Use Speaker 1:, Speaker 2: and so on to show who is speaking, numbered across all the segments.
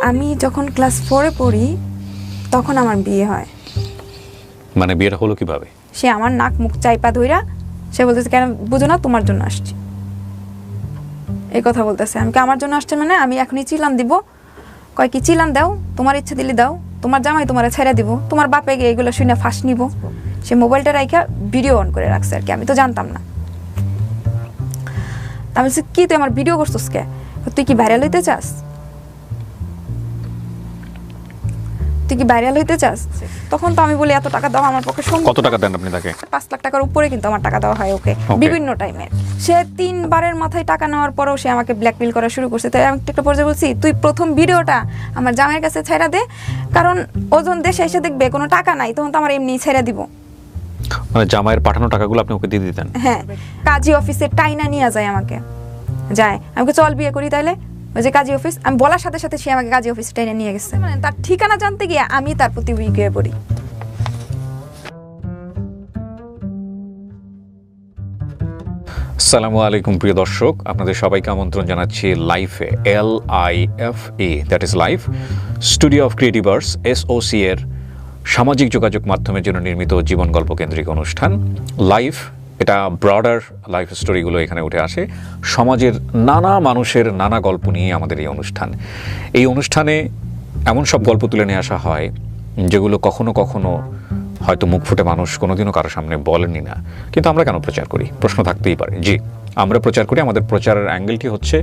Speaker 1: আমি যখন ক্লাস ফোরে পড়ি তখন আমার বিয়ে হয়।
Speaker 2: মানে বিয়েটা হলো কীভাবে?
Speaker 1: সে আমার নাক মুখ চাইপা ধইরা সে বলতেছে কেন বুঝো না তোমার জন্য আসছি। এই কথা বলতেছে। আমি আমার জন্য আসছে মানে? আমি এখনই চিলান দিব। কয় কি চিলান দাও তোমার ইচ্ছা দিলে দাও। তোমার জামাই তোমার ছেড়ে দিব। তোমার বাপে গিয়ে এগুলো শুনে ফাঁস নিব। সে মোবাইলটা রাইখা ভিডিও অন করে রাখছে আর কি আমি তো জানতাম না। আমি বলছি কি তুই আমার ভিডিও করছিস কে? তুই কি ভাইরাল হইতে চাস? তুই কি ভাইরাল হইতে চাস? তখন তো আমি বলি এত টাকা দাও আমার পক্ষে সম্ভব
Speaker 2: কত টাকা দেন আপনি তাকে?
Speaker 1: পাঁচ লাখ টাকার উপরে কিন্তু আমার টাকা দেওয়া হয় ওকে। বিভিন্ন টাইমে সে তিনবারের মাথায় টাকা নেওয়ার পরেও সে আমাকে ব্ল্যাকমেল করা শুরু করছে। তাই আমি একটা পর্যায়ে বলছি তুই প্রথম ভিডিওটা আমার জামাইয়ের কাছে ছেড়া দে কারণ ওজন দেশে এসে দেখবে কোনো টাকা নাই তখন তো আমার এমনি ছেড়ে দিব।
Speaker 2: মানে জামাইয়ের পাঠানো টাকাগুলো আপনি ওকে দিয়ে দিতেন?
Speaker 1: হ্যাঁ। কাজী অফিসে টাইনা নিয়ে যায় আমাকে। যায়। আমাকে চল বিয়ে করি তাইলে। ওই যে কাজী অফিস, আমি বলার সাথে সাথে সে আমাকে কাজী অফিসে টেনে নিয়ে গেছে। মানে তার ঠিকানা জানতে গিয়ে আমি তার প্রতি উইক হয়ে পড়ি।
Speaker 2: সালামু আলাইকুম প্রিয় দর্শক, আপনাদের সবাইকে আমন্ত্রণ জানাচ্ছি লাইফে L I F A that is life studio of creativers S O C এর সামাজিক যোগাযোগ মাধ্যমের জন্য নির্মিত জীবন গল্প কেন্দ্রিক অনুষ্ঠান লাইফ এটা ব্রডার লাইফ স্টোরিগুলো এখানে উঠে আসে। সমাজের নানা মানুষের নানা গল্প নিয়ে আমাদের এই অনুষ্ঠান। এই অনুষ্ঠানে এমন সব গল্প তুলে নিয়ে আসা হয়, যেগুলো কখনো কখনো হয়তো মুখ ফুটে মানুষ কোনোদিনও কারও সামনে বলেনি না। কিন্তু আমরা কেন প্রচার করি? প্রশ্ন থাকতেই পারে। জি, আমরা প্রচার করি। আমাদের প্রচারের অ্যাঙ্গেলটি হচ্ছে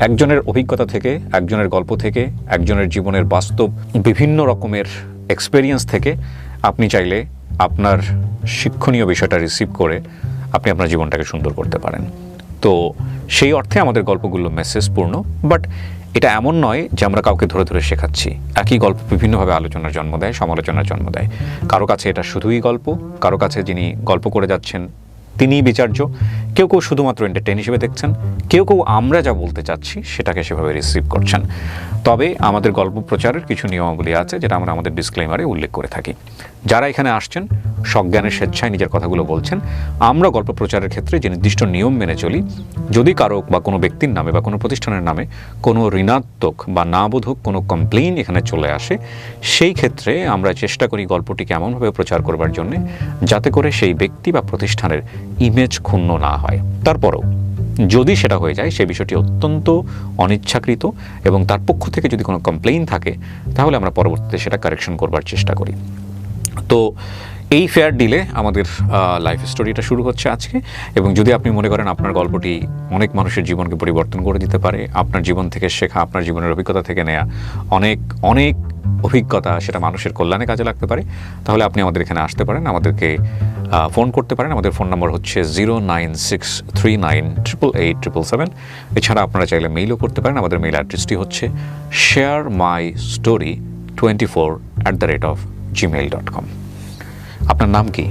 Speaker 2: একজনের অভিজ্ঞতা থেকে, একজনের গল্প থেকে, একজনের জীবনের বাস্তব বিভিন্ন রকমের এক্সপেরিয়েন্স থেকে আপনি চাইলে আপনার শিক্ষণীয় বিষয়টা রিসিভ করে আপনি আপনার জীবনটাকে সুন্দর করতে পারেন। তো সেই অর্থে আমাদের গল্পগুলো মেসেজপূর্ণ বাট এটা এমন নয় যে আমরা কাউকে ধরে ধরে শেখাচ্ছি। একই গল্প বিভিন্নভাবে আলোচনার জন্ম দেয়, সমালোচনার জন্ম দেয়। কারও কাছে এটা শুধুই গল্প, কারও কাছে যিনি গল্প করে যাচ্ছেন তিনিই বিচার্য। কেউ কেউ শুধুমাত্র এন্টারটেন হিসেবে দেখছেন। কেউ কেউ আমরা যা বলতে চাচ্ছি সেটাকে সেভাবে রিসিভ করছেন। তবে আমাদের গল্প প্রচারের কিছু নিয়মাবলী আছে যেটা আমরা আমাদের ডিসক্লেমারে উল্লেখ করে থাকি। যারা এখানে আসছেন, সজ্ঞানের স্বেচ্ছায় নিজের কথাগুলো বলছেন, আমরা গল্প প্রচারের ক্ষেত্রে যে নির্দিষ্ট নিয়ম মেনে চলি, যদি কারও বা কোনো ব্যক্তির নামে বা কোনো প্রতিষ্ঠানের নামে কোনো ঋণাত্মক বা নাবোধক কোনো কমপ্লেইন এখানে চলে আসে, সেই ক্ষেত্রে আমরা চেষ্টা করি গল্পটিকে এমনভাবে প্রচার করবার জন্যে, যাতে করে সেই ব্যক্তি বা প্রতিষ্ঠানের ইমেজ ক্ষুণ্ণ না হয়। তারপরেও, যদি সেটা হয়ে যায়, সে বিষয়টি অত্যন্ত অনিচ্ছাকৃত এবং তার পক্ষ থেকে যদি কোনো কমপ্লেইন থাকে, তাহলে আমরা পরবর্তীতে সেটা কারেকশন করবার চেষ্টা করি। তো এই ফেয়ার ডিলে আমাদের লাইফ স্টোরিটা শুরু হচ্ছে আজকে এবং যদি আপনি মনে করেন আপনার গল্পটি অনেক মানুষের জীবনকে পরিবর্তন করে দিতে পারে, আপনার জীবন থেকে শেখা, আপনার জীবনের অভিজ্ঞতা থেকে নেয়া অনেক অনেক অভিজ্ঞতা সেটা মানুষের কল্যাণে কাজে লাগতে পারে। তাহলে আপনি আমাদের এখানে আসতে পারেন, আমাদেরকে ফোন করতে পারেন। আমাদের ফোন নম্বর হচ্ছে zero nine six three nine triple eight triple seven. এছাড়া আপনারা চাইলে মেইলও করতে পারেন। আমাদের মেইল অ্যাড্রেসটি হচ্ছে share my story twenty four at the rate of Gmail dot com আপনার নাম কি?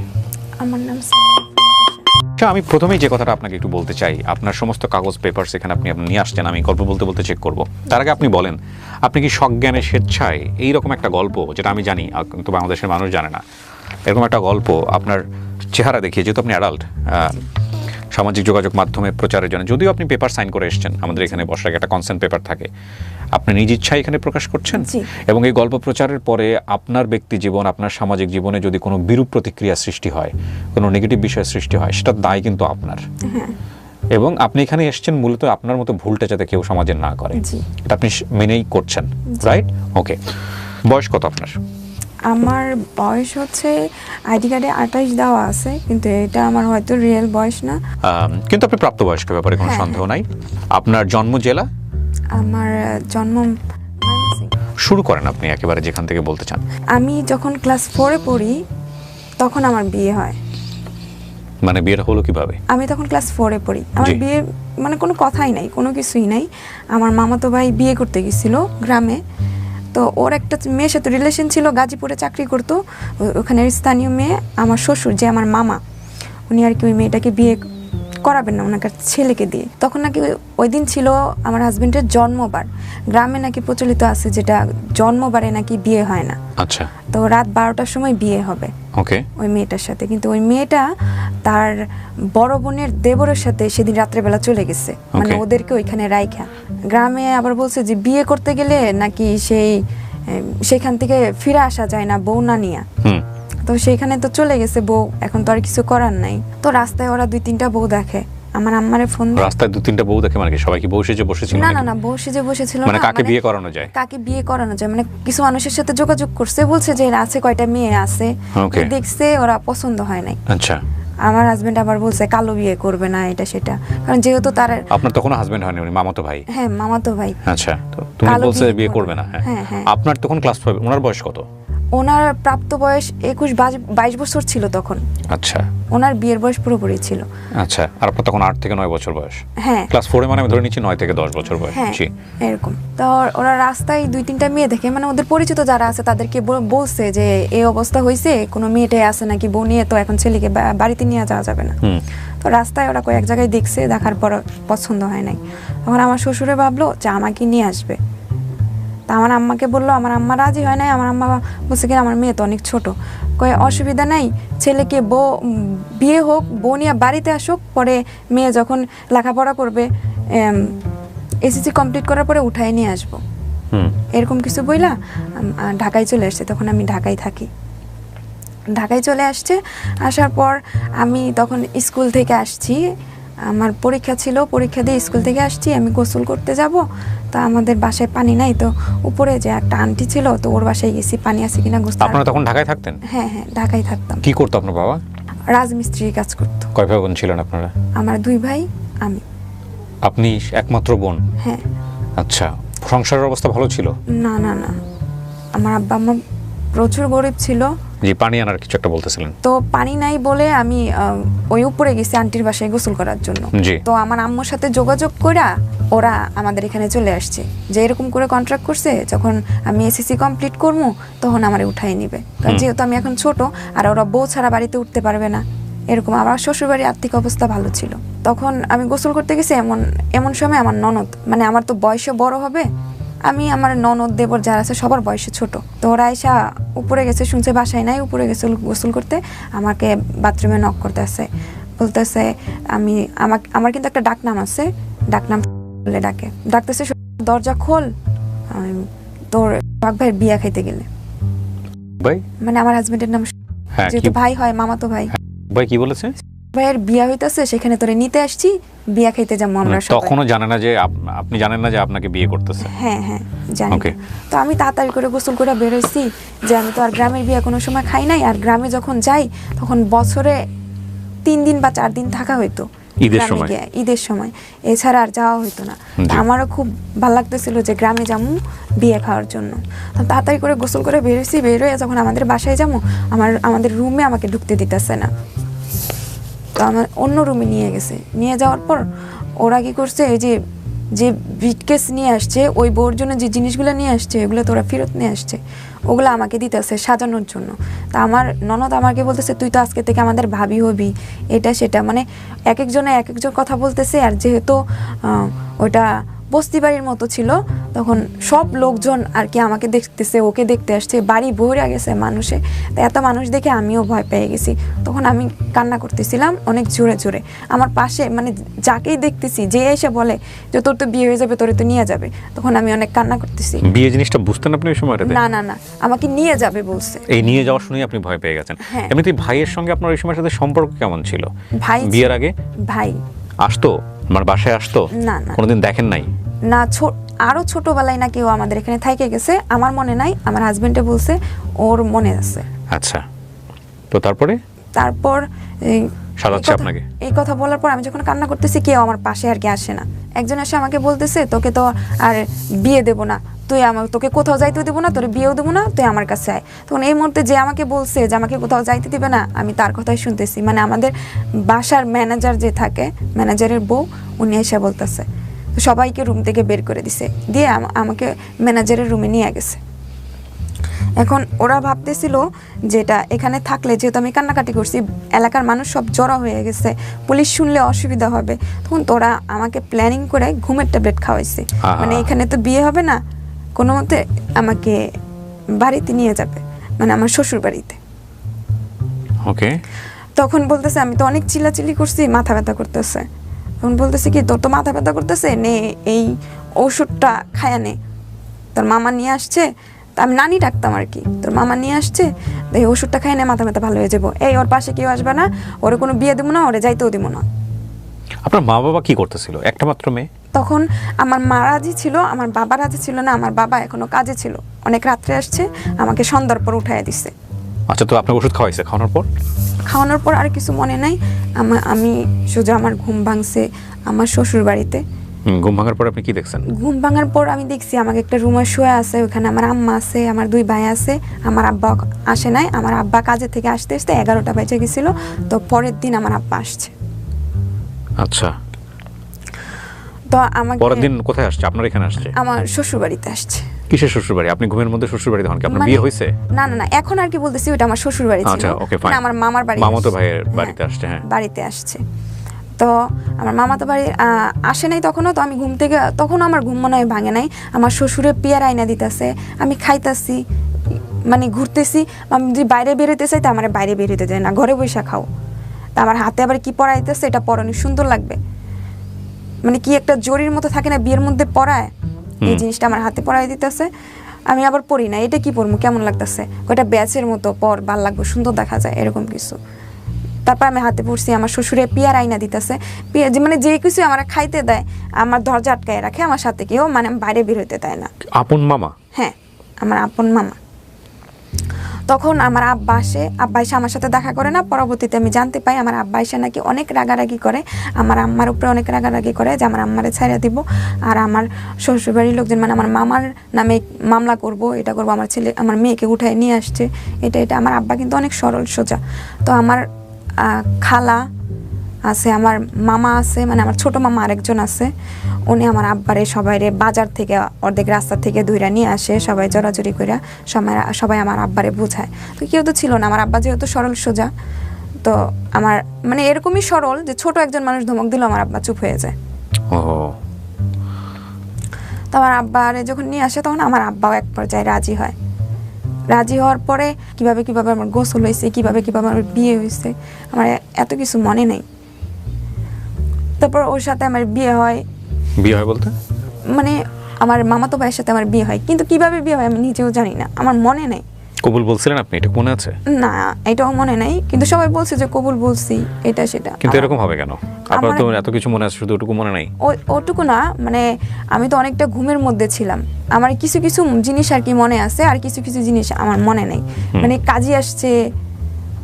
Speaker 1: আমার নাম
Speaker 2: আচ্ছা আমি প্রথমেই যে কথাটা আপনাকে একটু বলতে চাই, আপনার সমস্ত কাগজ পেপার সেখানে আপনি নিয়ে আসছেন, আমি গল্প বলতে বলতে চেক করব। তার আগে আপনি বলেন, আপনি কি সজ্ঞানে স্বেচ্ছায় এইরকম একটা গল্প, যেটা আমি জানি কিন্তু বাংলাদেশের মানুষ জানে না, এরকম একটা গল্প আপনার চেহারা দেখিয়ে, যেহেতু আপনি অ্যাডাল্ট সামাজিক যোগাযোগ মাধ্যমে প্রচারের জন্য। যদিও আপনি পেপার সাইন করে এসেছেন আমাদের এখানে বসার আগে একটা কনসেন্ট পেপার থাকে। আপনি নিজ ইচ্ছায় এখানে প্রকাশ করছেন? এবং এই গল্প প্রচারের পরে আপনার ব্যক্তি জীবন আপনার সামাজিক জীবনে যদি কোনো বিরূপ প্রতিক্রিয়া সৃষ্টি হয় কোনো নেগেটিভ বিষয় সৃষ্টি হয় সেটার দায় কিন্তু আপনার। এবং আপনি এখানে এসেছেন মূলত আপনার মতো ভুলটা যাতে কেউ সমাজে না করে। এটা আপনি মেনেই করছেন রাইট ওকে বয়স কত আপনার?
Speaker 1: আমার বয়স হচ্ছে আইডি কার্ডে আঠাইশ দেওয়া আছে কিন্তু এটা আমার হয়তো রিয়েল বয়স না।
Speaker 2: কিন্তু আপনি প্রাপ্তবয়স্ক ব্যাপারে কোনো
Speaker 1: হ্যাঁ,
Speaker 2: সন্দেহ নাই। আপনার জন্ম জেলা?
Speaker 1: আমার জন্ম
Speaker 2: শুরু করেন আপনি একেবারে যেখান থেকে বলতে চান।
Speaker 1: আমি যখন ক্লাস ফোরে পড়ি তখন আমার বিয়ে হয়।
Speaker 2: মানে বিয়েটা হলো কীভাবে?
Speaker 1: আমি তখন ক্লাস ফোরে পড়ি। আমার বিয়ে মানে কোনো কথাই নাই কোনো কিছুই নাই। আমার মামাতো ভাই বিয়ে করতে গেছিল গ্রামে। তো ওর একটা মেয়ের সাথে রিলেশন ছিল, গাজীপুরে চাকরি করতো। ওখানের স্থানীয় মেয়ে, আমার শ্বশুর, যে আমার মামা। উনি আর কি ওই মেয়েটাকে বিয়ে করাবেন না ওনাকে ছেলেকে দিয়ে। তখন নাকি ওই- দিন ছিল আমার হাজবেন্ডের জন্মবার। গ্রামে নাকি প্রচলিত আছে যেটা জন্মবারে নাকি বিয়ে হয় না।
Speaker 2: আচ্ছা।
Speaker 1: তো রাত বারোটার সময় বিয়ে হবে।
Speaker 2: ওকে।
Speaker 1: ওই মেয়েটার সাথে। কিন্তু ওই মেয়েটা তার বড় বোনের দেবরের সাথে সেদিন রাত্রেবেলা চলে গেছে। মানে ওদেরকে ওইখানে রাইখা। গ্রামে আবার বলছে যে বিয়ে করতে গেলে নাকি সেই সেখান থেকে ফিরে আসা যায় না বউ না নিয়া। তো সেইখানে তো চলে গেছে বউ এখন তো আর কিছু করার নাই। তো রাস্তায় ওরা দুই তিনটা বউ দেখে। আমার আম্মারে ফোন
Speaker 2: রাস্তায় দু তিনটা বউ দেখে মানে কি? সবাই কি বউ সেজে বসেছিল
Speaker 1: না না? না বউ সেজে বসেছিল
Speaker 2: মানে কাকে বিয়ে করানো যায়?
Speaker 1: কাকে বিয়ে করানো যায়? মানে কিছু মানুষের সাথে যোগাযোগ করছে বলছে যে আছে কয়টা মেয়ে আছে. দেখছে ওরা পছন্দ হয় নাই।
Speaker 2: আচ্ছা।
Speaker 1: আমার হাজবেন্ড আবার বলছে কালো বিয়ে করবে না এটা সেটা। কারণ যেহেতু তার
Speaker 2: আপনার তখন হাজবেন্ড হয়নি উনি মামাতো ভাই?
Speaker 1: হ্যাঁ মামাতো ভাই।
Speaker 2: আচ্ছা তো তুমি বলছে
Speaker 1: বিয়ে করবে
Speaker 2: না। হ্যাঁ।
Speaker 1: হ্যাঁ, হ্যাঁ।
Speaker 2: আপনার তখন ক্লাস ফাইভ ওনার বয়স কত?
Speaker 1: ওনার প্রাপ্ত বয়স একুশ বাইশ বছর ছিল তখন।
Speaker 2: আচ্ছা।
Speaker 1: ওনার বিয়ের বয়স পুরোপুরি ছিল।
Speaker 2: আচ্ছা আর আপনার তখন আট থেকে নয় বছর বয়স।
Speaker 1: হ্যাঁ।
Speaker 2: ক্লাস ফোরে মানে আমি ধরে নিচ্ছি নয় থেকে দশ বছর বয়স।
Speaker 1: হ্যাঁ
Speaker 2: জি।
Speaker 1: এরকম। তো ওরা রাস্তায় দুই তিনটা মেয়ে দেখে মানে ওদের পরিচিত যারা আছে তাদেরকে বল- বলছে যে এই অবস্থা হয়েছে কোনো মেয়েটাই আছে নাকি বউ নিয়ে তো এখন ছেলেকে বাড়িতে নিয়ে যাওয়া যাবে না। তো রাস্তায় ওরা কয়েক জায়গায় দেখছে দেখার পর পছন্দ হয় নাই। তখন আমার শ্বশুরে ভাবলো যে আমাকে নিয়ে আসবে। তা আমার আম্মাকে বলল আমার আম্মা রাজি হয় নাই আমার আম্মা বলছে কি আমার মেয়ে তো অনেক ছোট। কয়ে অসুবিধা নাই ছেলেকে বউ বিয়ে হোক বউ নিয়ে বাড়িতে আসুক পরে মেয়ে যখন লেখাপড়া করবে এসএসসি কমপ্লিট করার পরে উঠায় নিয়ে আসব। এরকম কিছু বইলা ঢাকায় চলে আসছে তখন আমি ঢাকায় থাকি। ঢাকায় চলে আসছে আসার পর আমি তখন স্কুল থেকে আসছি আমার পরীক্ষা ছিল পরীক্ষা দিয়ে স্কুল থেকে আসছি আমি গোসল করতে যাব। তো আমাদের বাসায় পানি নাই তো উপরে যে একটা আন্টি ছিল তো ওর বাসায় গেছি পানি আছে কিনা গোসল
Speaker 2: আপনারা তখন ঢাকায় থাকতেন?
Speaker 1: হ্যাঁ হ্যাঁ ঢাকায় থাকতাম।
Speaker 2: কি করতো আপনার বাবা?
Speaker 1: রাজমিস্ত্রির কাজ করতো।
Speaker 2: কয় ভাই বোন ছিলেন আপনারা?
Speaker 1: আমার দুই ভাই আমি।
Speaker 2: আপনি একমাত্র বোন?
Speaker 1: হ্যাঁ।
Speaker 2: আচ্ছা সংসারের অবস্থা ভালো ছিল?
Speaker 1: না না না। আমার আব্বা আম্মা প্রচুর গরিব ছিল
Speaker 2: জি পানি আনার কিছু একটা বলতেছিলেন।
Speaker 1: তো পানি নাই বলে আমি ওই উপরে গেছি আন্টির বাসায় গোসল করার জন্য। তো আমার আম্মুর সাথে যোগাযোগ কইরা ওরা আমাদের এখানে চলে আসছে। যে এরকম করে কন্ট্রাক্ট করছে যখন আমি এসএসসি কমপ্লিট করব তখন আমারে উঠাই নিবে। কারণ যেহেতু আমি এখন ছোট আর ওরা বউ ছাড়া বাড়িতে উঠতে পারবে না। এরকম আমার শ্বশুরবাড়ির আর্থিক অবস্থা ভালো ছিল। তখন আমি গোসল করতে গেছি এমন এমন সময় আমার ননদ মানে আমার তো বয়সে বড় হবে আমি আমার ননদ দেবর যারা আছে সবার বয়সে ছোট। তো ওরা এসা উপরে গেছে শুনছে বাসায় নাই উপরে গেছে গোসল করতে আমাকে বাথরুমে নক করতে আসে বলতেছে আমি আমাকে আমার কিন্তু একটা ডাকনাম আছে ডাকনাম বলে ডাকে। ডাকতেছে দরজা খোল। তোর বাঘ ভাইয়ের বিয়া খাইতে গেলে।
Speaker 2: ভাই?
Speaker 1: মানে আমার হাজবেন্ডের নাম
Speaker 2: হ্যাঁ
Speaker 1: যেহেতু ভাই হয় মামাতো ভাই।
Speaker 2: ভাই কি বলেছে?
Speaker 1: ভাইয়ের বিয়া হইতাছে সেখানে তোরে নিতে আসছি বিয়া খাইতে যাব আমরা
Speaker 2: মানে
Speaker 1: সবাই।
Speaker 2: তখনও জানে না যে আপ- আপনি জানেন না যে আপনাকে বিয়ে করতেছে।
Speaker 1: হ্যাঁ হ্যাঁ জানি।
Speaker 2: Okay.
Speaker 1: তো আমি তাড়াতাড়ি করে গোসল করে বেরোইছি যে আমি তো আর গ্রামের বিয়ে কোনো সময় খাই নাই আর গ্রামে যখন যাই তখন বছরে তিন দিন বা চার দিন থাকা হইতো।
Speaker 2: ঈদের
Speaker 1: গ্রামে
Speaker 2: সময়?
Speaker 1: গিয়ে, ঈদের সময়। এছাড়া আর যাওয়া হইতো না।
Speaker 2: জি।
Speaker 1: আমারও খুব ভালো লাগতেছিল যে গ্রামে যাব বিয়ে খাওয়ার জন্য। তো তাড়াতাড়ি করে গোসল করে বেরোইছি বেরোয় যখন আমাদের বাসায় যাব আমার আমাদের রুমে আমাকে ঢুকতে দিতেছে না। তো আমার অন্য রুমে নিয়ে গেছে। নিয়ে যাওয়ার পর ওরা কি করছে, এই যে যে ভিটকেস নিয়ে আসছে, ওই বউর জন্য যে জিনিসগুলো নিয়ে আসছে ওগুলো তো ওরা ফেরত নিয়ে আসছে। ওগুলো আমাকে দিতেছে সাজানোর জন্য। তা আমার ননদ আমাকে বলতেছে, তুই তো আজকে থেকে আমাদের ভাবি হবি। এটা সেটা। মানে এক একজনে এক একজন কথা বলতেছে, আর যেহেতু ওটা বস্তি বাড়ির মতো ছিল। তখন সব লোকজন আর কি আমাকে দেখতেছে ওকে দেখতে আসছে। বাড়ি ভরে গেছে মানুষে। তো এত মানুষ দেখে আমিও ভয় পেয়ে গেছি। তখন আমি কান্না করতেছিলাম অনেক জোরে জোরে। আমার পাশে মানে যাকেই দেখতেছি যে এসে বলে যে তোর তো বিয়ে হয়ে যাবে তোরে তো নিয়ে যাবে। তখন আমি অনেক কান্না করতেছি।
Speaker 2: বিয়ে জিনিসটা বুঝতেন আপনি ওই সময়টাতে
Speaker 1: না না না। আমাকে নিয়ে যাবে বলছে।
Speaker 2: এই নিয়ে যাওয়া শুনেই আপনি ভয় পেয়ে গেছেন।
Speaker 1: হ্যাঁ।
Speaker 2: এমনিতে ভাইয়ের সঙ্গে আপনার ওই সময়ের সাথে সম্পর্ক কেমন ছিল?
Speaker 1: ভাই
Speaker 2: বিয়ের আগে?
Speaker 1: ভাই।
Speaker 2: আসতো? মানে বাসায় আসতো?
Speaker 1: না না।
Speaker 2: কোনোদিন দেখেন নাই?
Speaker 1: না আরও ছোটবেলায় নাকি ও আমাদের এখানে থাইকে গেছে। আমার মনে নাই আমার হাজবেন্ডে বলছে ওর মনে আছে।
Speaker 2: আচ্ছা। তো তারপরে?
Speaker 1: তারপর এই
Speaker 2: সাজাচ্ছে আপনাকে?
Speaker 1: এই কথা বলার পর আমি যখন কান্না করতেছি কেউ আমার পাশে আর কি আসে না। একজন এসে আমাকে বলতেছে তোকে তো আর বিয়ে দেব না। তুই আমার তোকে কোথাও যাইতে দেবো না তোর বিয়েও দেবো না তুই আমার কাছে আয়। তখন এই মুহূর্তে যে আমাকে বলছে যে আমাকে কোথাও যাইতে দিবে না আমি তার কথাই শুনতেছি। মানে আমাদের বাসার ম্যানেজার যে থাকে ম্যানেজারের বউ উনি এসে বলতেছে তো সবাইকে রুম থেকে বের করে দিছে দিয়ে আমাকে ম্যানেজারের রুমে নিয়ে গেছে। এখন ওরা ভাবতেছিল যেটা এখানে থাকলে যেহেতু আমি কান্নাকাটি করছি এলাকার মানুষ সব জড়ো হয়ে গেছে পুলিশ শুনলে অসুবিধা হবে। তখন তোরা আমাকে প্ল্যানিং করে ঘুমের ট্যাবলেট খাওয়াইছে। মানে এখানে তো বিয়ে হবে না কোনো মতে আমাকে বাড়িতে নিয়ে যাবে মানে আমার শ্বশুর বাড়িতে।
Speaker 2: ওকে।
Speaker 1: তখন বলতেছে আমি তো অনেক চিল্লাচিল্লি করছি মাথা ব্যথা করতেছে। তখন বলতেছে কি তোর তো মাথা ব্যথা করতেছে নে এই ওষুধটা খায়া নে। তোর মামা নিয়ে আসছে তা আমি নানি ডাকতাম আর কি। তোর মামা নিয়ে আসছে এই ওষুধটা খাই নে মাথা ব্যথা ভালো হয়ে যাব। এই ওর পাশে কেউ আসবে না ওরে কোনো বিয়ে দেবো না ওরে যাইতেও দিব না।
Speaker 2: আপনার মা বাবা কি করতেছিল? একটা মাত্র মেয়ে?
Speaker 1: তখন আমার মা রাজি ছিল আমার বাবা রাজি ছিল না আমার বাবা এখনও কাজে ছিল। অনেক রাত্রে আসছে আমাকে সন্ধ্যার পর উঠাইয়া দিছে।
Speaker 2: আচ্ছা তো আপনার ওষুধ খাওয়াইছে খাওয়ানোর পর?
Speaker 1: খাওয়ানোর পর আর কিছু মনে নাই। আমি সোজা আমার ঘুম ভাঙছে আমার শ্বশুর বাড়িতে
Speaker 2: ঘুম ভাঙার পর আপনি কি দেখছেন?
Speaker 1: ঘুম ভাঙার পর আমি দেখছি আমাকে একটা রুমে শুয়ে আছে ওখানে আমার আম্মা আছে আমার দুই ভাই আছে আমার আব্বা আসে নাই আমার আব্বা কাজে থেকে আসতে আসতে এগারোটা বেজে গেছিল তো পরের দিন আমার আব্বা আসছে।
Speaker 2: আচ্ছা।
Speaker 1: তো আমাকে
Speaker 2: পরের দিন কোথায় আসছে? আপনার এখানে আসছে?
Speaker 1: আমার শ্বশুর বাড়িতে আসছে।
Speaker 2: কিসের শ্বশুর বাড়ি আপনি ঘুমের মধ্যে শ্বশুর বাড়ি তখন কি? আপনার
Speaker 1: মানে-
Speaker 2: বিয়ে হয়েছে?
Speaker 1: না না না এখন আর কি বলতেছি ওটা আমার শ্বশুর বাড়ি ছিল।
Speaker 2: আচ্ছা, okay,
Speaker 1: মানে
Speaker 2: fine.
Speaker 1: আমার মামার বাড়ি
Speaker 2: মামাতো। ভাইয়ের
Speaker 1: হ্যাঁ,
Speaker 2: বাড়িতে আসছে, হ্যাঁ।
Speaker 1: বাড়িতে আসছে। তো আমার মামাতো বাড়ি আসে নাই তখনও তো আমি ঘুম থেকে তখন আমার ঘুম মনে হয় ভাঙে নাই। আমার শ্বশুরে পেয়ার আইনা দিতেছে আমি খাইতাছি মানে ঘুরতেছি আমি যদি বাইরে বেরোতে চাই তো আমার বাইরে বেরোতে যায় না ঘরে বসে খাও। তা আমার হাতে আবার কি পরাইতেছে এটা পরানি সুন্দর লাগবে। মানে কি একটা জরির মতো থাকে না বিয়ের মধ্যে পরায় এই জিনিসটা আমার হাতে পরাই দিতেছে। আমি আবার পরি না এটা কি পরবো কেমন লাগতেছে? ওটা ব্যাচের মতো পর ভালো লাগবে সুন্দর দেখা যায় এরকম কিছু। তারপর আমি হাতে পড়ছি আমার শ্বশুরে পিয়ার আইনা দিতেছে। পিয়ার যে মানে যে কিছু আমার খাইতে দেয় আমার দরজা আটকায় রাখে আমার সাথে কেউ মানে বাইরে বের হইতে দেয় না।
Speaker 2: আপন মামা?
Speaker 1: হ্যাঁ আমার আপন মামা। তখন আমার আব্বা আসে, আব্বা এসে আমার সাথে দেখা করে না, পরবর্তীতে আমি জানতে পাই আমার আব্বা এসে নাকি অনেক রাগারাগি করে, আমার আম্মার উপরে অনেক রাগারাগি করে যে আমার আম্মারে ছাড়িয়ে দিব আর আমার শ্বশুরবাড়ির লোকজন মানে আমার মামার নামে মামলা করব, এটা করব, আমার ছেলে, আমার মেয়েকে উঠায় নিয়ে আসছে, এটা এটা। আমার আব্বা কিন্তু অনেক সরল সোজা। তো আমার খালা আছে আমার মামা আছে মানে আমার ছোট মামা আরেকজন আছে। উনি আমার আব্বারে সবাইরে বাজার থেকে অর্ধেক রাস্তা থেকে ধুইরা নিয়ে আসে সবাই জড়াজড়ি করে সবাই সবাই আমার আব্বারে বোঝায়। তো কেউ তো ছিল না আমার আব্বা যেহেতু সরল সোজা তো আমার মানে এরকমই সরল যে ছোট একজন মানুষ ধমক দিল আমার আব্বা চুপ হয়ে যায়। তো আমার আব্বারে যখন নিয়ে আসে তখন আমার আব্বাও এক পর্যায়ে রাজি হয়। রাজি হওয়ার পরে কীভাবে কীভাবে আমার গোসল হয়েছে কীভাবে কীভাবে আমার বিয়ে হয়েছে আমার এত কিছু মনে নেই। তারপর ওর সাথে আমার বিয়ে হয়।
Speaker 2: বিয়ে হয় বলতে?
Speaker 1: মানে আমার মামাতো ভাইয়ের সাথে আমার বিয়ে হয়। কিন্তু কীভাবে বিয়ে হয় আমি নিজেও জানি না। আমার মনে নেই।
Speaker 2: কবুল বলছিলেন আপনি? এটা মনে আছে?
Speaker 1: না এটাও মনে নাই। কিন্তু সবাই বলছে যে কবুল বলছি এটা সেটা।
Speaker 2: কিন্তু এরকম হবে কেন? আপনার তো এত কিছু মনে আছে শুধু ওটুকু মনে নাই?
Speaker 1: ওটুকু না মানে আমি তো অনেকটা ঘুমের মধ্যে ছিলাম। আমার কিছু কিছু জিনিস আর কি মনে আছে আর কিছু কিছু জিনিস আমার মনে নেই। মানে কাজী আসছে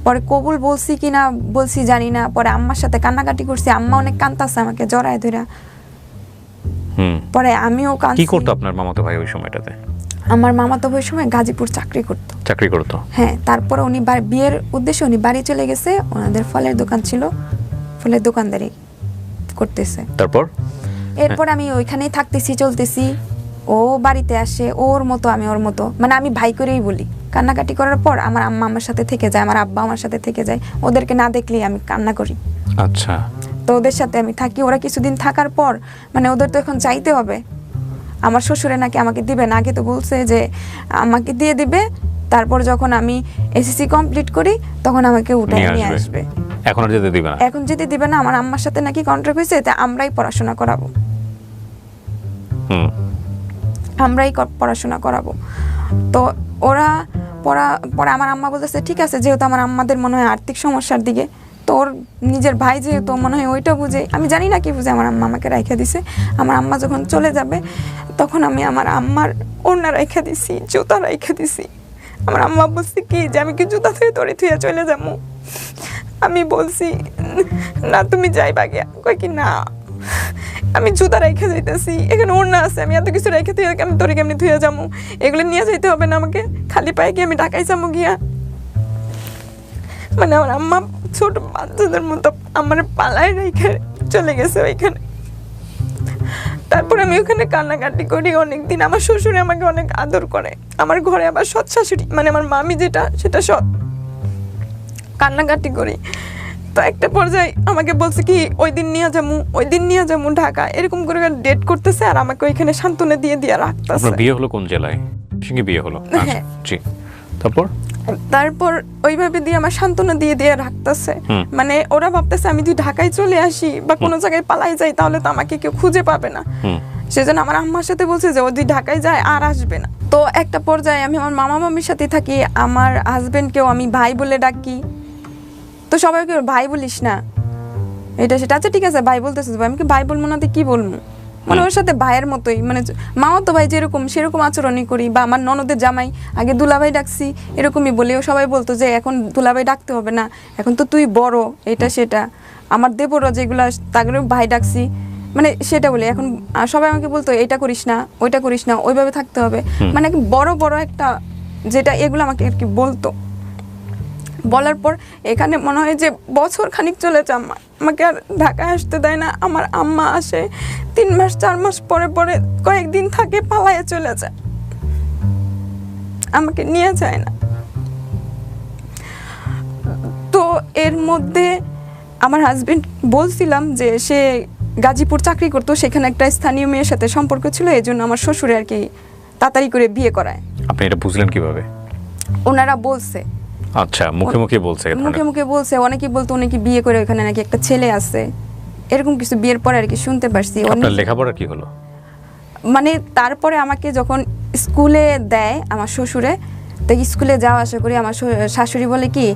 Speaker 1: পরে কবুল বলছি কি না বলছি জানি না। পরে আম্মার সাথে কান্নাকাটি করছি আম্মা অনেক কান্তাছে আমাকে জড়ায় ধরা
Speaker 2: হুম।
Speaker 1: পরে আমিও
Speaker 2: কি
Speaker 1: কাঁদছি
Speaker 2: করতো আপনার মামাতো ভাই ওই সময়টাতে?
Speaker 1: আমার মামা তো ওই সময় গাজীপুর চাকরি করতো।
Speaker 2: চাকরি করতো?
Speaker 1: হ্যাঁ তারপরে উনি বিয়ের উদ্দেশ্যে উনি বাড়ি চলে গেছে। ওনাদের ফলের দোকান ছিল। ফলের দোকানদারি করতেছে।
Speaker 2: তারপর?
Speaker 1: এরপর আমি ওইখানেই থাকতেছি চলতেছি। ও বাড়িতে আসে ওর মতো আমি ওর মতো। মানে আমি ভাই করেই বলি। কান্নাকাটি করার পর আমার আম্মা আমার সাথে থেকে যায় আমার আব্বা আমার সাথে থেকে যায়। ওদেরকে না দেখলেই আমি কান্না করি।
Speaker 2: আচ্ছা।
Speaker 1: তো ওদের সাথে আমি থাকি। ওরা কিছুদিন থাকার পর মানে ওদের তো এখন চাইতে হবে। আমার শ্বশুরে নাকি আমাকে দিবে না আগে তো বলছে যে আমাকে দিয়ে দিবে। তারপর যখন আমি এসএসসি কমপ্লিট করি তখন আমাকে উঠে
Speaker 2: নিয়ে আসবে। এখন আর যেতে দিবে না।
Speaker 1: এখন যদি দিবে না। আমার আম্মার সাথে নাকি কন্ট্রাক্ট হয়েছে তা আমরাই পড়াশোনা করাবো।
Speaker 2: হুম।
Speaker 1: আমরাই পড়াশোনা করাবো। তো ওরা পড়া, পরে আমার আম্মা বলতেছে, ঠিক আছে, যেহেতু আমার আম্মাদের মনে হয় আর্থিক সমস্যার দিকে, তোর নিজের ভাই যেহেতু মনে হয় ওইটা বুঝে, আমি জানি না কি বুঝে আমার আম্মা আমাকে রাইখা দিছে। আমার আম্মা যখন চলে যাবে, তখন আমি আমার আম্মার ওড়না রাইখা দিছি, জুতা রাইখা দিছি। আমার আম্মা বলছে কি, যে আমি কি জুতা থেকে তোরে থুয়ে চলে যাব? আমি বলছি, না, তুমি যাই বাগে কয় কি, না। আমি জুতা রেখে যাইতেছি, এখানে ওড়না আছে, আমি এত কিছু রেখে তুই আমি তোরে কেমনি ধুয়ে যাব এগুলো নিয়ে যাইতে হবে না আমাকে, খালি পায়ে গিয়ে আমি ঢাকায় যাব গিয়া। মানে আমার আম্মা ছোট বাচ্চাদের মতো আমার পালায় রেখে চলে গেছে ওইখানে। তারপরে আমি ওখানে কান্নাকাটি করি অনেক দিন আমার শ্বশুরে আমাকে অনেক আদর করে। আমার ঘরে আবার সৎ শাশুড়ি মানে আমার মামি যেটা, সেটা সৎ। কান্নাকাটি করি। তো একটা পর্যায়ে আমাকে বলছে কি ওই দিন নিয়ে যামু ওই দিন নিয়ে যামু ঢাকা। এরকম করে ডেট করতেছে আর আমাকে ওইখানে সান্ত্বনা দিয়ে দিয়ে রাখতেছে।
Speaker 2: বিয়ে হলো কোন জেলায়? সঙ্গে বিয়ে হলো? আচ্ছা,
Speaker 1: হ্যাঁ।
Speaker 2: জি। তারপর?
Speaker 1: তারপর ওইভাবে দিয়ে আমার সান্ত্বনা দিয়ে দিয়ে রাখতেছে। মানে ওরা ভাবতেছে আমি যদি ঢাকায় চলে আসি বা কোনো জায়গায় পালাই যাই তাহলে তো আমাকে কেউ খুঁজে পাবে না। সেজন্য আমার আম্মার সাথে বলছে যে ও যদি ঢাকায় যায় আর আসবে না। তো একটা পর্যায়ে আমি আমার মামা মামির সাথে থাকি। আমার হাজবেন্ডকেও আমি ভাই বলে ডাকি। তো সবাইকে ভাই বলিস না। এটা সেটা আচ্ছা ঠিক আছে ভাই বলতেছে আমি কি ভাই বলব না কি বলব? মানে ওর সাথে ভাইয়ের মতোই। মানে মামা তো ভাই যেরকম সেরকম আচরণই করি। বা আমার ননদের জামাই আগে দুলাভাই ডাকছি এরকমই বলি। ও সবাই বলতো যে এখন দুলাভাই ডাকতে হবে না। এখন তো তুই বড় এটা সেটা। আমার দেবরও যেগুলো তাগুলো ভাই ডাকছি। মানে সেটা বলি। এখন সবাই আমাকে বলতো এটা করিস না ওইটা করিস না ওইভাবে থাকতে হবে। মানে বড় বড় একটা যেটা এগুলো আমাকে আর কি বলতো। বলার পর এখানে মনে হয় যে বছর খানিক চলেছে আমার আমাকে আর ঢাকায় আসতে দেয় না। আমার আম্মা আসে তিন মাস চার মাস পরে পরে কয়েকদিন থাকে পালায়ে চলে যায়। আমাকে নিয়ে যায় না। তো এর মধ্যে আমার হাজবেন্ড বলছিলাম যে সে গাজীপুর চাকরি করতো সেখানে একটা স্থানীয় মেয়ের সাথে সম্পর্ক ছিল এই জন্য আমার শ্বশুরে আর কি তাড়াতাড়ি করে বিয়ে করায়।
Speaker 2: আপনি এটা বুঝলেন কীভাবে?
Speaker 1: ওনারা বলছে
Speaker 2: আচ্ছা মুখে মুখে বলছে
Speaker 1: মুখে মুখে বলছে অনেকেই বলতো অনেকে বিয়ে করে ওখানে নাকি একটা ছেলে আছে। এরকম কিছু বিয়ের পরে আর কি শুনতে পারছি।
Speaker 2: আপনার লেখাপড়া কি হলো?
Speaker 1: মানে তারপরে আমাকে যখন স্কুলে দেয় আমার শ্বশুরে তো স্কুলে যাওয়া আসা করি আমার শাশুড়ি বলে কি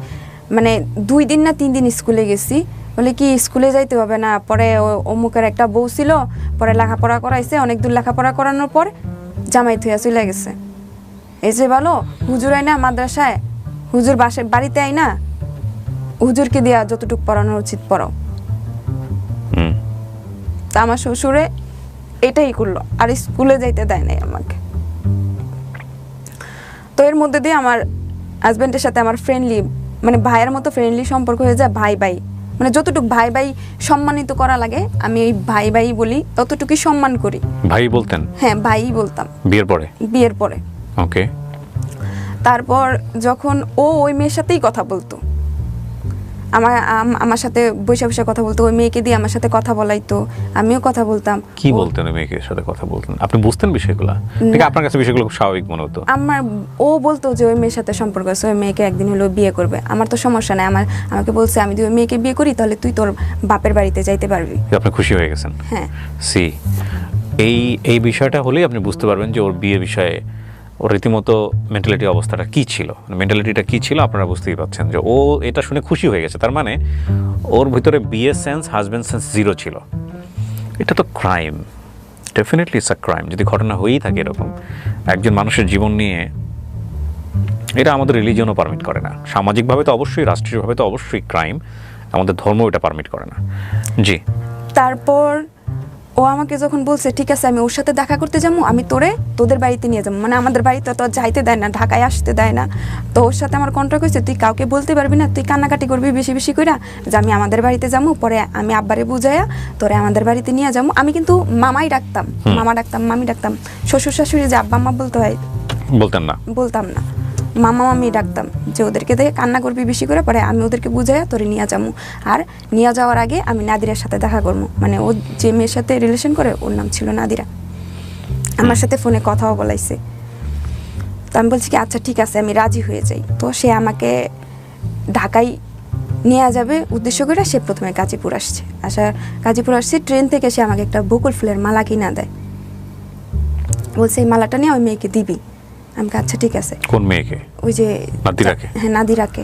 Speaker 1: মানে দুই দিন না তিন দিন স্কুলে গেছি। বলে কি স্কুলে যাইতে হবে না। পরে অমুকের একটা বউ ছিল পরে লেখাপড়া করাইছে অনেক দূর লেখাপড়া করানোর পর জামাই থুয়া চলে গেছে। এই যে ভালো হুজুরাই না মাদ্রাসায় হুজুর বাসে বাড়িতে আয় না। হুজুরকে দেওয়া যতটুকু পড়ানো উচিত পড়াও
Speaker 2: হুম।
Speaker 1: তা আমার শ্বশুরে এটাই করল আর স্কুলে যাইতে দেয় নাই আমাকে। তো এর মধ্যে দিয়ে আমার হাজব্যান্ডের সাথে আমার ফ্রেন্ডলি মানে ভাইয়ের মতো ফ্রেন্ডলি সম্পর্ক হয়ে যায় ভাই ভাই। মানে যতটুকু ভাই ভাই সম্মানিত করা লাগে আমি ওই ভাই ভাই বলি ততটুকুই সম্মান করি।
Speaker 2: ভাই বলতেন?
Speaker 1: হ্যাঁ ভাই বলতাম।
Speaker 2: বিয়ের পরে?
Speaker 1: বিয়ের পরে।
Speaker 2: ওকে
Speaker 1: তারপর যখন ও ওই মেয়ের সাথেই কথা বলতো। আমার আম- আমার সাথে বসে বসে কথা বলতো ওই মেয়েকে দিয়ে আমার সাথে কথা বলাইতো আমিও কথা বলতাম।
Speaker 2: কি বলতেন ওই মেয়েকে সাথে কথা বলতেন? আপনি বুঝতেন বিষয়গুলো? ঠিক আপনার কাছে বিষয়গুলো খুব স্বাভাবিক মনে হতো।
Speaker 1: আমার ও বলতো যে ওই মেয়ের সাথে সম্পর্ক আছে ওই মেয়েকে একদিন হলো বিয়ে করবে। আমার তো সমস্যা নাই আমার আমাকে বলছে আমি যদি ওই মেয়েকে বিয়ে করি তাহলে তুই তোর বাপের বাড়িতে যাইতে পারবি।
Speaker 2: আপনি খুশি হয়ে গেছেন।
Speaker 1: হ্যাঁ।
Speaker 2: সি এই এই বিষয়টা হলেই আপনি বুঝতে পারবেন যে ওর বিয়ে বিষয়ে ওর রীতিমতো মেন্টালিটি অবস্থাটা কী ছিল? মেন্টালিটিটা কী ছিল আপনারা বুঝতেই পারছেন যে ও এটা শুনে খুশি হয়ে গেছে। তার মানে ওর ভিতরে বিয়ে সেন্স হাজব্যান্ড সেন্স জিরো ছিল। এটা তো crime definitely it's a crime যদি ঘটনা হয়েই থাকে এরকম, একজন মানুষের জীবন নিয়ে এটা আমাদের রিলিজিয়নও পারমিট করে না। সামাজিকভাবে তো অবশ্যই, রাষ্ট্রীয়ভাবে তো অবশ্যই ক্রাইম আমাদের ধর্ম এটা পারমিট করে না। জি।
Speaker 1: তারপর ও আমাকে যখন বলছে ঠিক আছে আমি ওর সাথে দেখা করতে যাব আমি তোরে তোদের বাড়িতে নিয়ে যাব। মানে আমাদের বাড়িতে তো যাইতে দেয় না ঢাকায় আসতে দেয় না। তো ওর সাথে আমার কন্ট্রাক্ট হয়েছে তুই কাউকে বলতে পারবি না তুই কান্নাকাটি করবি বেশি বেশি করে যে আমি আমাদের বাড়িতে যাব পরে আমি আব্বারে বুঝাইয়া তোরে আমাদের বাড়িতে নিয়ে যাব। আমি কিন্তু মামাই ডাকতাম মামা ডাকতাম মামি ডাকতাম। শ্বশুর শাশুড়ি যে আব্বা আম্মা বলতে হয়
Speaker 2: বলতাম না।
Speaker 1: বলতাম না। মামা মামি ডাকতাম যে ওদেরকে দেখে কান্না করবি বেশি করে, পরে আমি ওদেরকে বুঝাইয়া তোরে নিয়ে যাব আর নিয়ে যাওয়ার আগে আমি নাদিরার সাথে দেখা করব মানে ও যে মেয়ের সাথে রিলেশন করে, ওর নাম ছিল নাদিরা। আমার সাথে ফোনে কথাও বলাইছে। তো আমি বলছি কি আচ্ছা ঠিক আছে, আমি রাজি হয়ে যাই। তো সে আমাকে ঢাকায় নিয়ে যাবে উদ্দেশ্য করে সে প্রথমে গাজীপুর আসছে। আসা গাজীপুর আসছে, ট্রেন থেকে সে আমাকে একটা বকুল ফুলের মালা কিনা দেয়। বলছে, এই মালাটা নিয়ে ওই মেয়েকে দিবি। আমি আচ্ছা ঠিক আছে।
Speaker 2: কোন মেয়েকে?
Speaker 1: ওই যে
Speaker 2: নাদিরাকে?
Speaker 1: হ্যাঁ নাদিরাকে।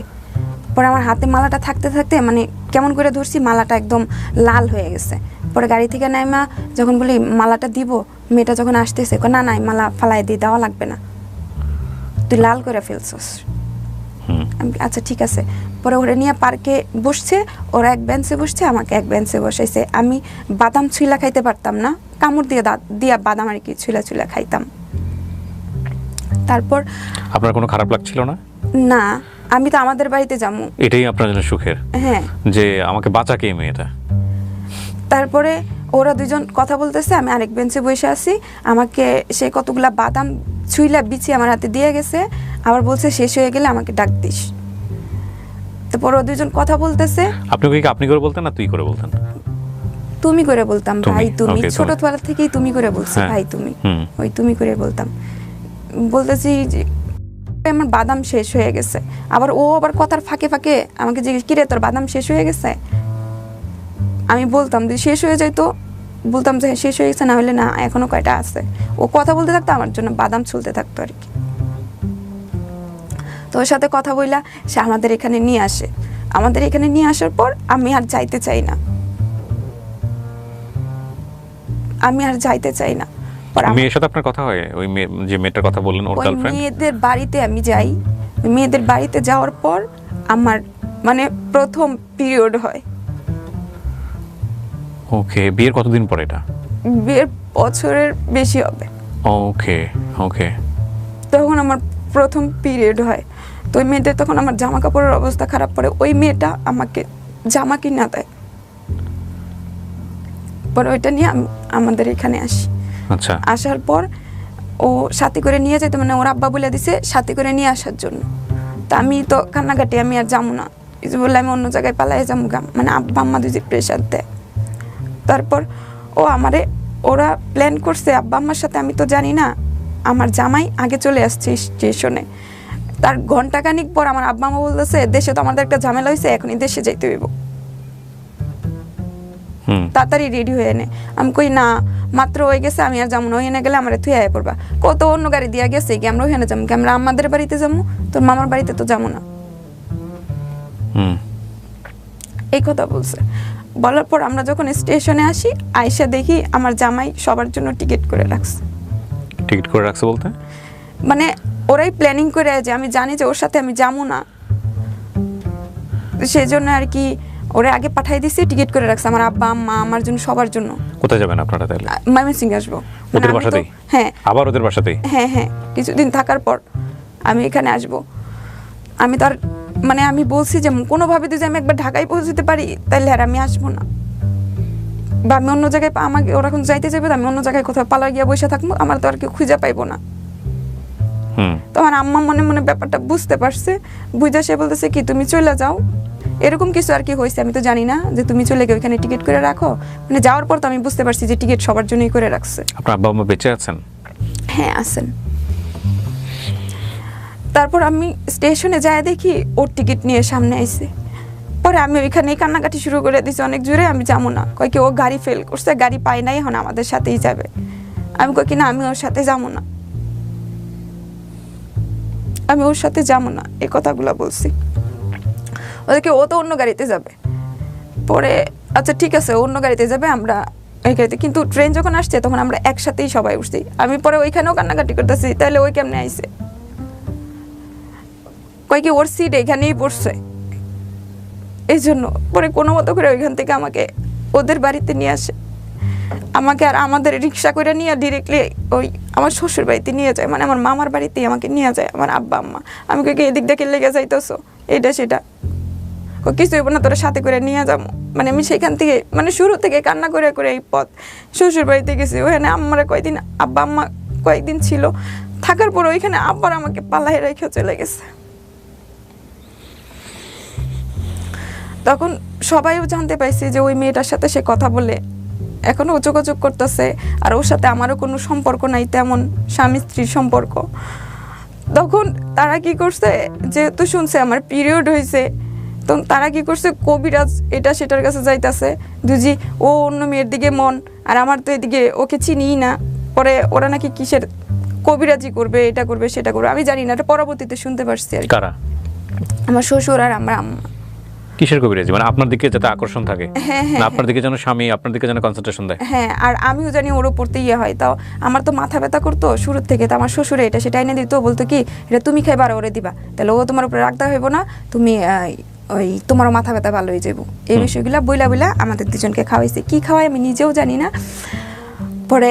Speaker 1: পরে আমার হাতে মালাটা থাকতে থাকতে মানে কেমন করে ধরছি মালাটা একদম লাল হয়ে গেছে। পরে গাড়ি থেকে নাইমা যখন বলি মালাটা দিব? মেয়েটা যখন আসতেছে না না এই মালা ফালাই দিয়ে দেওয়া লাগবে না। তুই লাল করে ফেলছস। আচ্ছা ঠিক আছে। পরে ওরা নিয়ে পার্কে বসছে ওরা এক বেঞ্চে বসছে আমাকে এক বেঞ্চে বসাইছে। আমি বাদাম ছুইলা খাইতে পারতাম না কামড় দিয়ে দিয়া বাদাম আর কি ছুইলা ছুইলা খাইতাম। তারপর
Speaker 2: আপনার কোনো খারাপ লাগছিল না?
Speaker 1: না আমি তো আমাদের বাড়িতে যাব।
Speaker 2: এটাই আপনার জন্য সুখের।
Speaker 1: হ্যাঁ।
Speaker 2: যে আমাকে বাঁচা কে এই মেয়েটা?
Speaker 1: তারপরে ওরা দুজন কথা বলতেছে আমি আরেক বেঞ্চে বসে আছি। আমাকে সে কতগুলা বাদাম ছুইলা বিছিয়ে আমার হাতে দিয়ে গেছে আবার বলছে শেষ হয়ে গেলে আমাকে ডাক দিস। তারপর ওরা দুজন কথা বলতেছে।
Speaker 2: আপনি কি আপনি করে বলতেন না তুই করে বলতেন?
Speaker 1: তুমি করে বলতাম ভাই তুমি। ছোটবেলা থেকেই তুমি করে বলছি
Speaker 2: হ্যাঁ,
Speaker 1: ভাই তুমি। ওই তুমি করে বলতাম। বলতেছি যে আমার বাদাম শেষ হয়ে গেছে। আবার ও আবার কথার ফাঁকে ফাঁকে আমাকে জিজ্ঞেস কিরে তোর বাদাম শেষ হয়ে গেছে? আমি বলতাম যে শেষ হয়ে যায় তো। বলতাম যে হ্যাঁ, শেষ হয়ে গেছে না হলে না এখনও কয়টা আছে? ও কথা বলতে থাকতো আমার জন্য বাদাম ছুলতে থাকতো আর কি। তো ওর সাথে কথা বইলা সে আমাদের এখানে নিয়ে আসে। আমাদের এখানে নিয়ে আসার পর আমি আর যাইতে চাই না। আমি আর যাইতে চাই না।
Speaker 2: মেয়ের সাথে আপনার কথা হয়? ওই যে মেয়েটার কথা বললেন ওর গার্লফ্রেন্ড
Speaker 1: মেয়েদের বাড়িতে আমি যাই। মেয়েদের বাড়িতে যাওয়ার পর আমার মানে প্রথম পিরিয়ড হয়।
Speaker 2: ওকে বিয়ের কতদিন পর এটা?
Speaker 1: বিয়ের বছরের বেশি হবে।
Speaker 2: ওকে ওকে।
Speaker 1: তখন আমার প্রথম পিরিয়ড হয়। তো ওই মেয়েদের তখন আমার জামা কাপড়ের অবস্থা খারাপ পড়ে ওই মেয়েটা আমাকে জামা কিনা দেয়। পরে ওইটা নিয়ে আমাদের এখানে আসি।
Speaker 2: আচ্ছা।
Speaker 1: আসার পর ও সাথে করে নিয়ে যেতে মানে ওর আব্বা বলে দিছে সাথে করে নিয়ে আসার জন্য। তা আমি তো কান্নাকাটি, আমি আর যাব না। যে বললে আমি অন্য জায়গায় পালাই যাব গা মানে আব্বা আম্মা দুজি প্রেশার দেয়। তারপর ও আমারে, ওরা প্ল্যান করছে, আব্বা আম্মার সাথে, আমি তো জানি না, আমার জামাই আগে চলে আসছে স্টেশনে তার ঘন্টাখানিক পর আমার আব্বা আম্মা বলতেছে, দেশে তো আমাদের একটা ঝামেলা হয়েছে এখনই দেশে যাইতে হইব। তাড়াতাড়ি রেডি হয়ে নে। আমি কই না মাত্র হয়ে গেছে আমি আর যাব না ওখানে গেলে আমার থুয়ে আয় পড়বা। কত অন্য গাড়ি দিয়া গেছে কি আমরা ওখানে যাব কি? আমরা আমাদের বাড়িতে যাব তোর মামার বাড়িতে তো যাব না। এই কথা বলছে। বলার পর আমরা যখন স্টেশনে আসি আয়সা দেখি আমার জামাই সবার জন্য টিকিট করে রাখছে।
Speaker 2: টিকিট করে রাখছে বলতে?
Speaker 1: মানে ওরাই প্ল্যানিং করে যে আমি জানি যে ওর সাথে আমি যাব না। সেই জন্য আর কি ওরা আগে পাঠিয়ে দিছে টিকিট করে রাখছে আমার আব্বা আম্মা আমার জন্য সবার জন্য।
Speaker 2: কোথায় যাবেন আপনারা তাহলে?
Speaker 1: ময়মনসিং আসব। মানে
Speaker 2: ওদের বাসাতেই?
Speaker 1: হ্যাঁ।
Speaker 2: আবার ওদের বাসাতেই?
Speaker 1: হ্যাঁ হ্যাঁ। কিছুদিন থাকার পর আমি এখানে আসব। আমি তার মানে আমি বলছি যে কোনোভাবে যদি আমি একবার ঢাকায় পৌঁছতে পারি তাহলে আর আমি আসব না। বা আমি অন্য জায়গায় আমাকে ওরা এখন যাইতে যাবে আমি অন্য জায়গায় কোথাও পালা গিয়ে বসে থাকব আমার তো আর কেউ খুঁজে পাইবো না।
Speaker 2: হুম।
Speaker 1: তো আমার আম্মা মনে মনে ব্যাপারটা বুঝতে পারছে। বুঝে সে বলতেছে কি তুমি চলে যাও এরকম কিছু আর কি হয়েছে আমি তো জানি না যে তুমি চলে গিয়ে ওইখানে টিকিট করে রাখো। মানে যাওয়ার পর তো আমি বুঝতে পারছি যে টিকিট সবার জন্যই করে রাখছে।
Speaker 2: আপনার আব্বা আম্মা বেঁচে আছেন?
Speaker 1: হ্যাঁ আসেন তারপর আমি স্টেশনে যায় দেখি ওর টিকিট নিয়ে সামনে আইছে। পরে আমি ওইখানেই কান্নাকাটি শুরু করে দিছি অনেক জোরে আমি যাব না। কয় কি ও গাড়ি ফেল করছে গাড়ি পাই নাই এখন আমাদের সাথেই যাবে। আমি কই কি না আমি ওর সাথে যাব না। আমি ওর সাথে যাব না এই কথাগুলো বলছি। ওদেরকে, ও তো অন্য গাড়িতে যাবে। পরে আচ্ছা ঠিক আছে অন্য গাড়িতে যাবে, আমরা ওই গাড়িতে। কিন্তু ট্রেন যখন আসছে, তখন আমরা একসাথেই সবাই উঠছি। আমি পরে ওইখানেও কান্নাকাটি করতেছি, তাহলে ওই কেমনে আইসে কয় কি, ওর সিট এখানেই পড়ছে। এই জন্য পরে কোনো মতো করে ওইখান থেকে আমাকে ওদের বাড়িতে নিয়ে আসে। আমাকে আর আমাদের রিক্সা করে নিয়ে ডিরেক্টলি ওই আমার শ্বশুর বাড়িতে নিয়ে যায়। মানে আমার মামার বাড়িতেই আমাকে নিয়ে যায়, আমার আব্বা, আম্মা। আমি কই কি, এদিক দেখে লেগে যাইতেছো? এটা সেটা। ও কিছু না, তোরা সাথে করে নিয়ে যাব মানে আমি সেখান থেকে মানে শুরু থেকে কান্না করে করে এই পথ। শ্বশুর বাড়িতে গেছি, ওখানে আম্মারা কয়েকদিন আব্বা আম্মা কয়েকদিন ছিল। থাকার পর ওইখানে আব্বার আমাকে পালাই রেখে চলে গেছে। তখন সবাইও জানতে পাইছে যে ওই মেয়েটার সাথে সে কথা বলে এখনও যোগাযোগ করতেছে, আর ওর সাথে আমারও কোনো সম্পর্ক নাই, তেমন স্বামী স্ত্রীর সম্পর্ক। তখন তারা কি করছে, যেহেতু শুনছে, আমার পিরিয়ড হয়েছে তো তারা কি করছে? কবিরাজ এটা সেটার কাছে যাইতাছে। দুজি ও অন্য মেয়ের দিকে মন আর আমার তো এদিকে ওকে চিনিই না। পরে ওরা নাকি কিসের কবিরাজি করবে এটা করবে সেটা করবে আমি জানি না এটা পরবর্তীতে শুনতে পারছি আর
Speaker 2: কারা?
Speaker 1: আমার শ্বশুর আর আমার আম্মা।
Speaker 2: কিসের কবিরাজি? মানে আপনার দিকে যাতে আকর্ষণ থাকে।
Speaker 1: হ্যাঁ, হ্যাঁ,
Speaker 2: না আপনার দিকে যেন স্বামী আপনার দিকে যেন কনসেন্ট্রেশন দেয়।
Speaker 1: হ্যাঁ আর আমিও জানি ওর ওপরতে ইয়ে হয়। তাও আমার তো মাথা ব্যথা করতো শুরুর থেকে। তো আমার শ্বশুরে এটা সেটা এনে দিত বলতো কি এটা তুমি খাইবার ওরে দিবা। তাহলে ও তোমার উপরে রাখতে হইব না। তুমি ওই তোমারও মাথা ব্যথা ভালো হয়ে যাব এই বিষয়গুলো বইলা বইলা আমাদের দুজনকে খাওয়াইছে। কি খাওয়াই আমি নিজেও জানি না। পরে